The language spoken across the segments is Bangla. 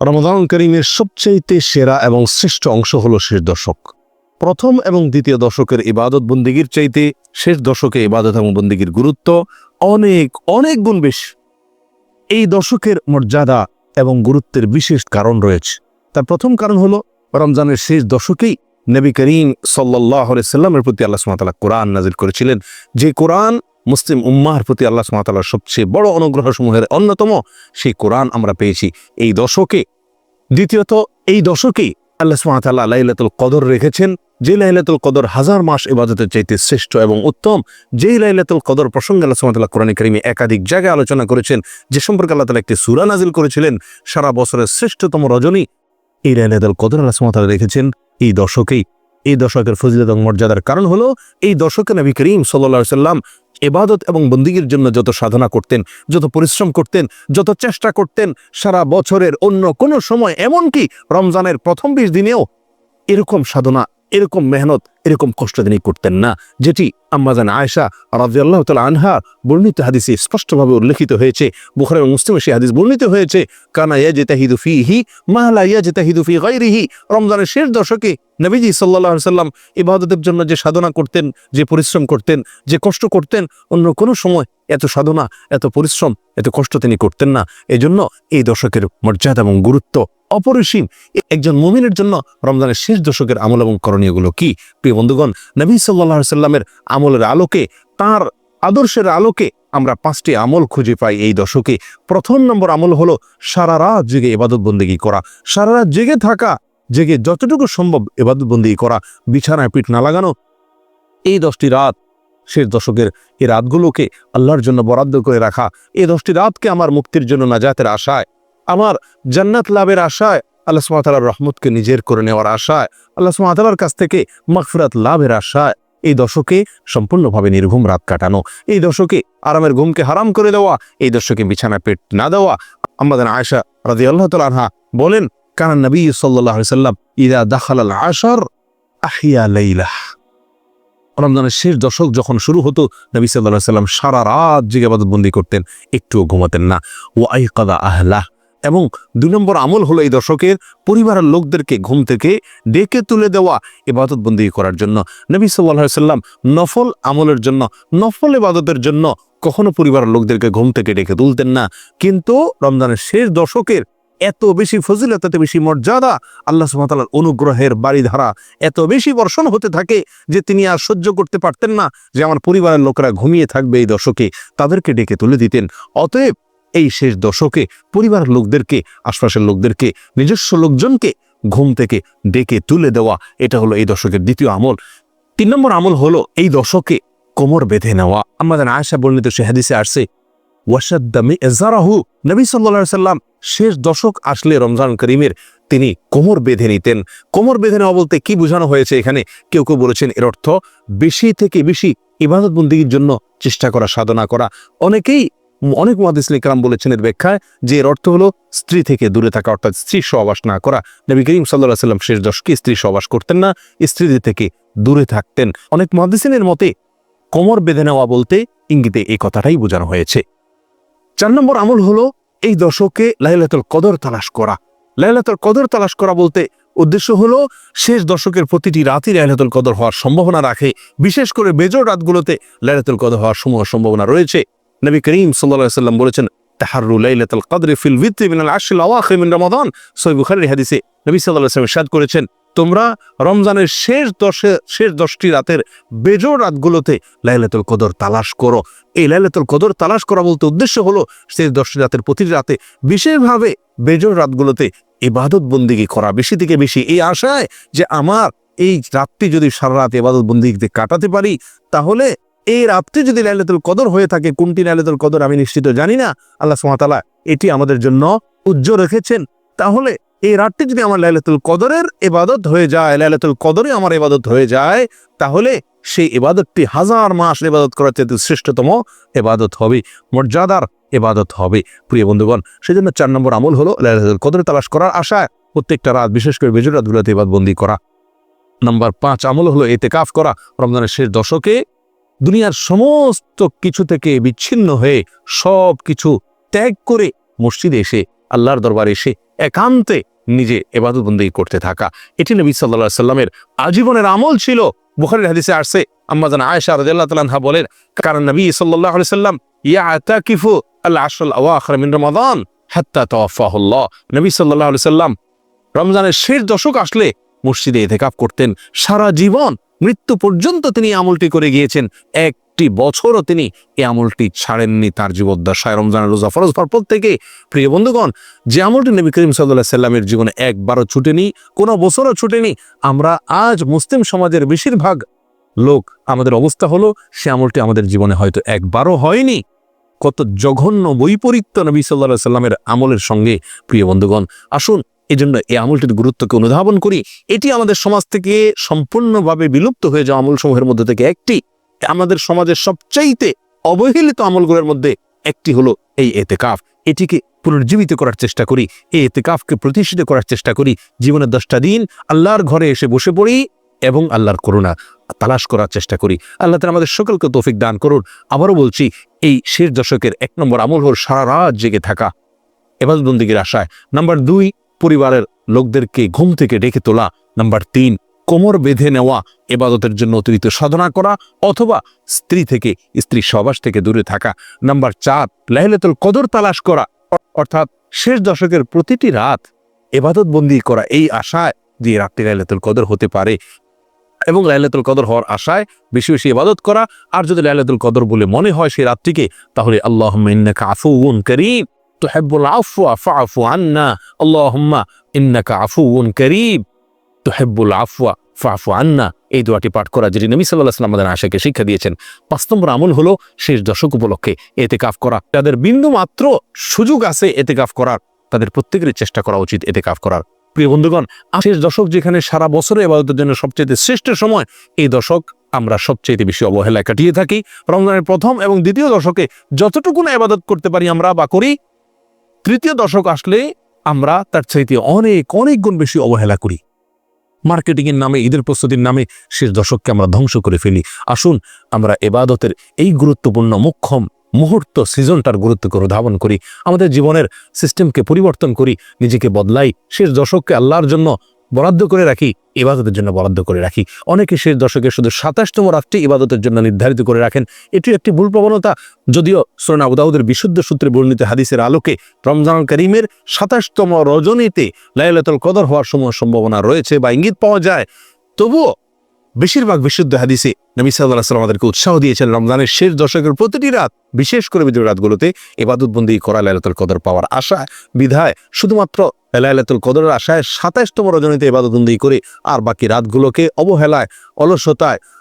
রমজান করিমের সবচাইতে সেরা এবং শ্রেষ্ঠ অংশ হল শেষ দশক। প্রথম এবং দ্বিতীয় দশকের ইবাদত বন্দিগির চাইতে শেষ দশকে ইবাদত এবং বন্দিগির গুরুত্ব অনেক অনেক গুণ বেশি। এই দশকের মর্যাদা এবং গুরুত্বের বিশেষ কারণ রয়েছে। তার প্রথম কারণ হলো, রমজানের শেষ দশকেই নবী করিম সাল্লাহ সাল্লামের প্রতি আল্লাহ সুমাতালা কোরআন নাজির করেছিলেন। যে কোরআন মুসলিম উম্মাহর প্রতি আল্লাহ সুমাতালার সবচেয়ে বড় অনুগ্রহ সমূহের অন্যতম সেই কোরআন আমরা পেয়েছি। এই দশকে, দ্বিতীয়ত, এই দশকেই আল্লাহ সুমাতাল্লাহ লাইলাতুল কদর রেখেছেন, যে লাইলাতুল কদর হাজার মাস ইবাদতের চাইতে শ্রেষ্ঠ এবং উত্তম, যেই লাইলাতুল কদর প্রসঙ্গে আল্লাহ সুমাতাল্লাহ কোরআন করিমে একাধিক জায়গায় আলোচনা করেছেন, যে সম্পর্কে আল্লাহ তালা একটি সুরা নাজিল করেছিলেন, সারা বছরের শ্রেষ্ঠতম রজনী, এই লাইলাতুল কদর আল্লাহ সুমাতাল্লাহ রেখেছেন এই দশকেই। এই দশকের ফজিলত মর্যাদার কারণ হলো, এই দশকে নবী করিম সাল্লা সাল্লাম এবাদত এবং বন্দিগির জন্য যত সাধনা করতেন, যত পরিশ্রম করতেন, যত চেষ্টা করতেন, সারা বছরের অন্য কোনো সময়, এমনকি রমজানের প্রথম বিশ দিনেও এরকম সাধনা এরকম মেহনত, এরকম কষ্ট তিনি করতেন না। যেটি আম্মাজান আয়সা রাজিয়াল্লাহ তালা আনহা বর্ণিত হাদিসে স্পষ্টভাবে উল্লেখিত হয়েছে। বুখারে মুসলিমে সেই হাদিস বর্ণিত হয়েছে, কানা ইয়াজে তাহিদু ফি হি মাহলা ইয়াজে তাহিদু ফি গাইরিহি রমজানের শেষ দশকে নবীজি সাল্লাহ সাল্লাম ইবাদতের জন্য যে সাধনা করতেন, যে পরিশ্রম করতেন, যে কষ্ট করতেন, অন্য কোনো সময় এত সাধনা, এত পরিশ্রম, এত কষ্ট তিনি করতেন না। এজন্য এই দশকের মর্যাদা এবং গুরুত্ব অপরিসীম। একজন মুমিনের জন্য রমজানের শেষ দশকের আমল এবং করণীয়গুলো কি? প্রিয় বন্ধুগণ, নবী সাল্লাহ সাল্লামের আমলের আলোকে, তার আদর্শের আলোকে আমরা পাঁচটি আমল খুঁজে পাই এই দশকে। প্রথম নম্বর আমল হলো সারা রাত জেগে এবাদত বন্দিগি করা। সারা রাত জেগে থাকা, জেগে যতটুকু সম্ভব এবাদত বন্দিগি করা। বিছানায় পিঠ না লাগানো, এই দশটি রাত শেষ দশকের এই রাতগুলোকে আল্লাহর জন্য বরাদ্দ করে রাখা, এই দশটি রাতকে আমার মুক্তির জন্য নাজাতের আশায়, আমার জান্নাত লাভের আশায়, আল্লাহ সুমাতালার রহমতকে নিজের করে নেওয়ার আশায়, আল্লাহ সুমাতালার কাছ থেকে মাগফিরাত লাভের আশায়, এই দশকে সম্পূর্ণভাবে নির্ঘুম রাত কাটানো, এই দশকে আরামের ঘুমকে হারাম করে দেওয়া, এই দশকে বিছানা পেট না দেওয়া। আমাদের আয়সা রাজি আল্লাহ তালহা বলেন কারণ নবী সাল্লাহ সাল্লাম ইদা আল আশার আহিয়া লাইলাহ। রমজানের শেষ দশক যখন শুরু হতো, নবী সাল্লাহ সাল্লাম সারা রাত জেগে বন্দি করতেন, একটুও ঘুমাতেন না। ও আইকাদা আহলাহ। এবং দুই নম্বর আমল হলো এই দশকের পরিবারের লোকদেরকে, ঘুম থেকে ডেকে তুলে দেওয়া ইবাদত বন্দি করার জন্য। নবী সাল্লাহ সাল্লাম নফল আমলের জন্য, নফল ইবাদতের জন্য কখনো পরিবারের লোকদেরকে ঘুম থেকে ডেকে তুলতেন না। কিন্তু রমজানের শেষ দশকের এত বেশি ফজিলত এত বেশি মর্যাদা আল্লাহ সুমাতালার অনুগ্রহের বাড়িধারা এত বেশি বর্ষণ হতে থাকে যে তিনি আর সহ্য করতে পারতেন না, যে আমার পরিবারের লোকেরা ঘুমিয়ে থাকবে এই দশকে। তাদেরকে ডেকে তুলে দিতেন। অতএব এই শেষ দশকে পরিবারের লোকদেরকে, আশপাশের লোকদেরকে, নিজস্ব লোকজনকে ঘুম থেকে ডেকে তুলে দেওয়া, এটা হলো এই দশকের দ্বিতীয় আমল। তিন নম্বর আমল হলো এই দশকে কোমর বেঁধে নেওয়া। আমাদের আয়সা বর্ণিত সে হাদিসে আসছে ওয়াসাদ্দামি এজারাহু নবী সাল্লা সাল্লাম শেষ দশক আসলে রমজান করিমের তিনি কোমর বেঁধে নিতেন। কোমর বেঁধে নেওয়া বলতে কি বোঝানো হয়েছে এখানে? কেউ কেউ বলেছেন এর অর্থ বেশি থেকে বেশি ইবাদত বন্দীর জন্য চেষ্টা করা, সাধনা করা। অনেকেই, অনেক মহাদিসল ইকরাম বলেছেন এর ব্যাখ্যায় যে এর অর্থ হলো স্ত্রী থেকে দূরে থাকা, অর্থাৎ স্ত্রী সহবাস না করা। নবী করিম সাল্লাহ সাল্লাম শেষ দশকে স্ত্রী সহবাস করতেন না স্ত্রীদের থেকে দূরে থাকতেন। অনেক মহাদিসিনের মতে কোমর বেঁধে নেওয়া বলতে ইঙ্গিতে এই কথাটাই বোঝানো হয়েছে। চার নম্বর আমল হলো এই দশকে লাইলাতুল কদর তালাশ করা। লাইলাতুল কদর তালাশ করা বলতে উদ্দেশ্য হলো শেষ দশকের প্রতিটি রাতই লাইলাতুল কদর হওয়ার সম্ভাবনা রাখে। বিশেষ করে বেজোর রাতগুলোতে লাইলাতুল কদর হওয়ার সমূহ সম্ভাবনা রয়েছে। নবী করিম সাল্লাল্লাহু সাল্লাম বলেছেন তাহারু লাইলাতুল কদর ফিল ভিত্তি মিনাল আশরিল আওয়াখির মিন রমাদান। সহিহ বুখারীর হাদিসে নবী আলাইহি ওয়াসাল্লাম ইরশাদ করেছেন তোমরা রমজানের শেষ দশে, শেষ দশটি রাতের বেজোর রাতগুলোতে লাইলাতুল কদর তালাশ করো। এই লাইলাতুল কদর তালাশ করা বলতে উদ্দেশ্য হলো শেষ দশটি রাতের প্রতিটি রাতে বিশেষভাবে বেজোর রাতগুলোতে ইবাদত বন্দিগি করা। বেশি থেকে বেশি এই আশায় যে আমার এই রাতটি যদি সারা রাত ইবাদত বন্দিগিতে কাটাতে পারি, তাহলে এই রাতটি যদি লাইলাতুল কদর হয়ে থাকে, কোনটি লাইলাতুল কদর আমি নিশ্চিত জানি না। আল্লাহ সুবহানাহু এটি আমাদের জন্য উজ্জ্বল রেখেছেন। তাহলে এই রাতটি যদি আমার লাইলাতুল কদরের এবাদত হয়ে যায়, লাইলাতুল কদরে আমার এবাদত হয়ে যায়, তাহলে সেই এবাদতটি হাজার মাস ইবাদত করার চেয়ে শ্রেষ্ঠতম এবাদত হবে, মর্যাদার এবাদত হবে। প্রিয় বন্ধুগণ, সেজন্য চার নম্বর আমল হলো লাইলাতুল কদরে তালাশ করার আশায় প্রত্যেকটা রাত, বিশেষ করে বেজুর রাতগুলোতে ইবাদবন্দি করা। নাম্বার পাঁচ আমল হলো এতে কাফ করা, রমজানের শেষ দশকে দুনিয়ার সমস্ত কিছু থেকে বিচ্ছিন্ন হয়ে সব কিছু ত্যাগ করে মসজিদে এসে আল্লাহর দরবারে এসে একান্তে নিজে এবাদত বন্দী করতে থাকা। এটি নবী সাল্লাহ সাল্লামের আজীবনের আমল ছিল। বুখারের হাদিসে আসছে আম্মাজান আয়েশা রাদিয়াল্লাহু তাআলা বলেন কারণ নবী আলাইহি সাল্লাম ইয়াতাকিফু আল আশর আল আওয়াখির মিন রমাদান হাত্তা তাওয়াফাহুল্লাহ। নবী আলাইহি সাল্লাম রমজানের শেষ দশক আসলে মসজিদে ইতেকাফ করতেন। সারা জীবন মৃত্যু পর্যন্ত তিনি আমলটি করে গিয়েছেন। একটি বছরও তিনি এই আমলটি ছাড়েননি তার জীবদ্দশায়। রমজানের রোজা ফরজ পর থেকে প্রিয় বন্ধুগণ, যে আমলটি নবী করিম সাল্লাহ সাল্লামের জীবনে একবারও ছুটেনি, কোনো বছরও ছুটেনি, আমরা আজ মুসলিম সমাজের বেশিরভাগ লোক আমাদের অবস্থা হলো, সে আমলটি আমাদের জীবনে হয়তো একবারও হয়নি। কত জঘন্য বৈপরীত্য নবী সাল্লাহ সাল্লামের আমলের সঙ্গে প্রিয় বন্ধুগণ, আসুন এই জন্য এই আমলটির গুরুত্বকে অনুধাবন করি। এটি আমাদের সমাজ থেকে সম্পূর্ণভাবে বিলুপ্ত হয়ে যাওয়া আমলসমূহের মধ্যে থেকে একটি। আমাদের সমাজের সবচাইতে অবহেলিত আমলগুলোর মধ্যে একটি হলো এই এতেকাফ। এটিকে পুনর্জীবিত করার চেষ্টা করি, এই এতেকাফকে প্রতিষ্ঠিত করার চেষ্টা করি। জীবনের দশটা দিন আল্লাহর ঘরে এসে বসে পড়ি এবং আল্লাহর করুণা তালাশ করার চেষ্টা করি। আল্লাহ তালা আমাদের সকলকে তৌফিক দান করুন। আবারও বলছি, এই শেষ দশকের এক নম্বর আমল হল সারা রাত জেগে থাকা। এবার এবাদবন্দিগির আশায়। নাম্বার দুই, পরিবারের লোকদেরকে ঘুম থেকে ডেকে তোলা। নাম্বার তিন কোমর বেঁধে নেওয়া, এবাদতের জন্য অতিরিক্ত সাধনা করা অথবা স্ত্রী থেকে, স্ত্রী সবাস থেকে দূরে থাকা। নাম্বার চার, লাইলাতুল কদর তালাশ করা। অর্থাৎ শেষ দশকের প্রতিটি রাত এবাদত বন্দি করা। এই আশায় যে রাতটি লাইলাতুল কদর হতে পারে এবং লাইলাতুল কদর হওয়ার আশায় বেশি বেশি ইবাদত করা। আর যদি লাইলাতুল কদর বলে মনে হয় সেই রাতটিকে তাহলে আল্লাহ আফুউন করিম। তুহিব্বুল আফওয়া ফাআফু আন্না। আল্লাহুম্মা ইন্নাকা আফুউন করিম। তুহিব্বুল আফওয়া, ফাআফু আন্না। এই দোয়াটি পাঠ করা যেটি নবী সাল্লাল্লাহু আলাইহি ওয়াসাল্লাম আমাদের আশাকে শিক্ষা দিয়েছেন। পাঁচ নম্বর আমল হলো শেষ দশক উপলক্ষে এতে কাফ করা। যাদের বিন্দু মাত্র সুযোগ আছে এতে কাফ করার, তাদের প্রত্যেকেরই চেষ্টা করা উচিত এতে কাফ করার। প্রিয় বন্ধুগণ শেষ দশক যেখানে সারা বছরে এবাদতের জন্য সবচেয়ে শ্রেষ্ঠ সময়, এই দশক আমরা সবচেয়ে বেশি অবহেলায় কাটিয়ে থাকি। রমজানের প্রথম এবং দ্বিতীয় দশকে যতটুকু না এবাদত করতে পারি আমরা বা করি, তৃতীয় দশক আসলে আমরা তার চাইতে অনেক অনেক গুণ বেশি অবহেলা করি। মার্কেটিং এর নামে, ঈদের প্রস্তুতির নামে শেষ দশককে আমরা ধ্বংস করে ফেলি। আসুন, আমরা এবাদতের এই গুরুত্বপূর্ণ মুখ্যম মুহূর্ত সিজনটার গুরুত্বকে অনুধাবন করি। আমাদের জীবনের সিস্টেমকে পরিবর্তন করি। নিজেকে বদলাই। শেষ দশককে আল্লাহর জন্য বরাদ্দ করে রাখি, ইবাদতের জন্য বরাদ্দ করে রাখি। অনেকে শেষ দশকে শুধু সাতাশতম রাতটি ইবাদতের জন্য নির্ধারিত করে রাখেন। এটি একটি ভুল প্রবণতা। যদিও সোনা আবুদাউদের বিশুদ্ধ সূত্রে বর্ণিত হাদিসের আলোকে রমজান করিমের সাতাশতম রজনীতে লাইলাতুল কদর হওয়ার সময় সম্ভাবনা রয়েছে বা ইঙ্গিত পাওয়া যায়। তবুও বেশিরভাগ বিশুদ্ধ হাদিসে নবী সাল্লাহ সাল্লাম আমাদেরকে উৎসাহ দিয়েছেন রমজানের শেষ দশকের প্রতিটি রাত, বিশেষ করে বিজয় রাতগুলোতে এবাদতবন্দি করা লাইলাতুল কদর পাওয়ার আশা, বিধায় শুধুমাত্র লাইলাতুল কদরের আশায় সাতাইশতম রজনীতে এবাদতবন্দি করে আর বাকি রাতগুলোকে অবহেলায়, অলসতায়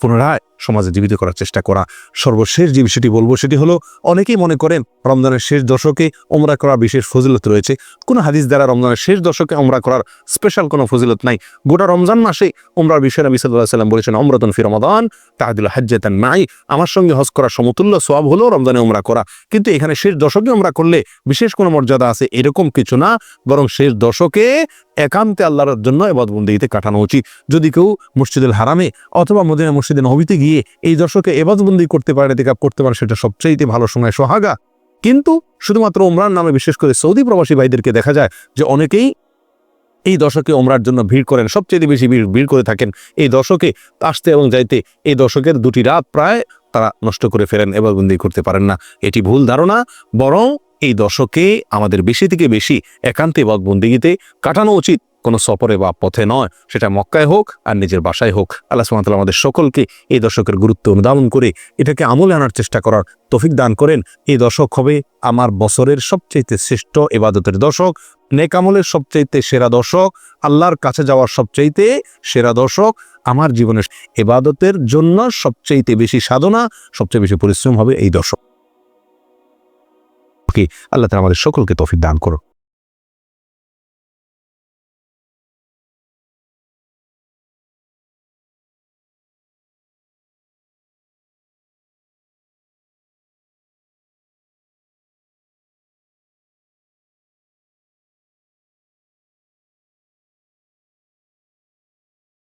পুনরায় সমাজে জীবিত করার চেষ্টা করা। সর্বশেষ যে বিষয়টি বলব সেটি হলো, অনেকেই মনে করেন রমজানের শেষ দশকে ওমরা করার বিশেষ ফজিলত রয়েছে। কোনো হাদিস দ্বারা রমজানের শেষ দশকে ওমরা করার স্পেশাল কোনো ফজিলত নাই। গোটা রমজান মাসে ওমরার বিষয়ে নবী সাল্লাহ সাল্লাম বলেছেন অমরতন ফি রমাদান তাহাদুল হাজ্জাতান নাই আমার সঙ্গে হজ করা সমতুল্য সোয়াব হলো রমজানে ওমরা করা। কিন্তু এখানে শেষ দশকে ওমরা করলে বিশেষ কোনো মর্যাদা আছে এরকম কিছু না। বরং শেষ দশকে একান্তে আল্লাহর জন্য এবাদবন্দিতে কাটানো উচিত। যদি কেউ মসজিদুল হারামে অথবা মদিনা মসজিদে নবীতে গিয়ে এই দশকে এবাদবন্দি করতে পারে টেকআপ করতে পারে, সেটা সবচাইতে ভালো সময় সোহাগা। কিন্তু শুধুমাত্র ওমরান নামে বিশেষ করে সৌদি প্রবাসী ভাইদেরকে দেখা যায় যে অনেকেই এই দশকে ওমরার জন্য ভিড় করেন সবচেয়ে বেশি ভিড় ভিড় করে থাকেন। এই দশকে আসতে এবং যাইতে, এই দশকের দুটি রাত প্রায় তারা নষ্ট করে ফেরেন এবাদবন্দি করতে পারেন না। এটি ভুল ধারণা, বরং এই দশকে আমাদের বেশি থেকে বেশি একান্তে বন্দিগিতে কাটানো উচিত। কোনো সফরে বা পথে নয়, সেটা মক্কায় হোক আর নিজের বাসায় হোক। আল্লাহ সুবহানাহু আমাদের সকলকে এই দশকের গুরুত্ব অনুধাবন করে এটাকে আমলে আনার চেষ্টা করার তফিক দান করেন। এই দশক হবে আমার বছরের সবচাইতে শ্রেষ্ঠ এবাদতের দশক, নেক আমলের সবচাইতে সেরা দশক, আল্লাহর কাছে যাওয়ার সবচাইতে সেরা দশক, আমার জীবনের এবাদতের জন্য সবচাইতে বেশি সাধনা, সবচেয়ে বেশি পরিশ্রম হবে এই দশক। ওকে আল্লাহ তালা আমাদের সকলকে তৌফিক দান করো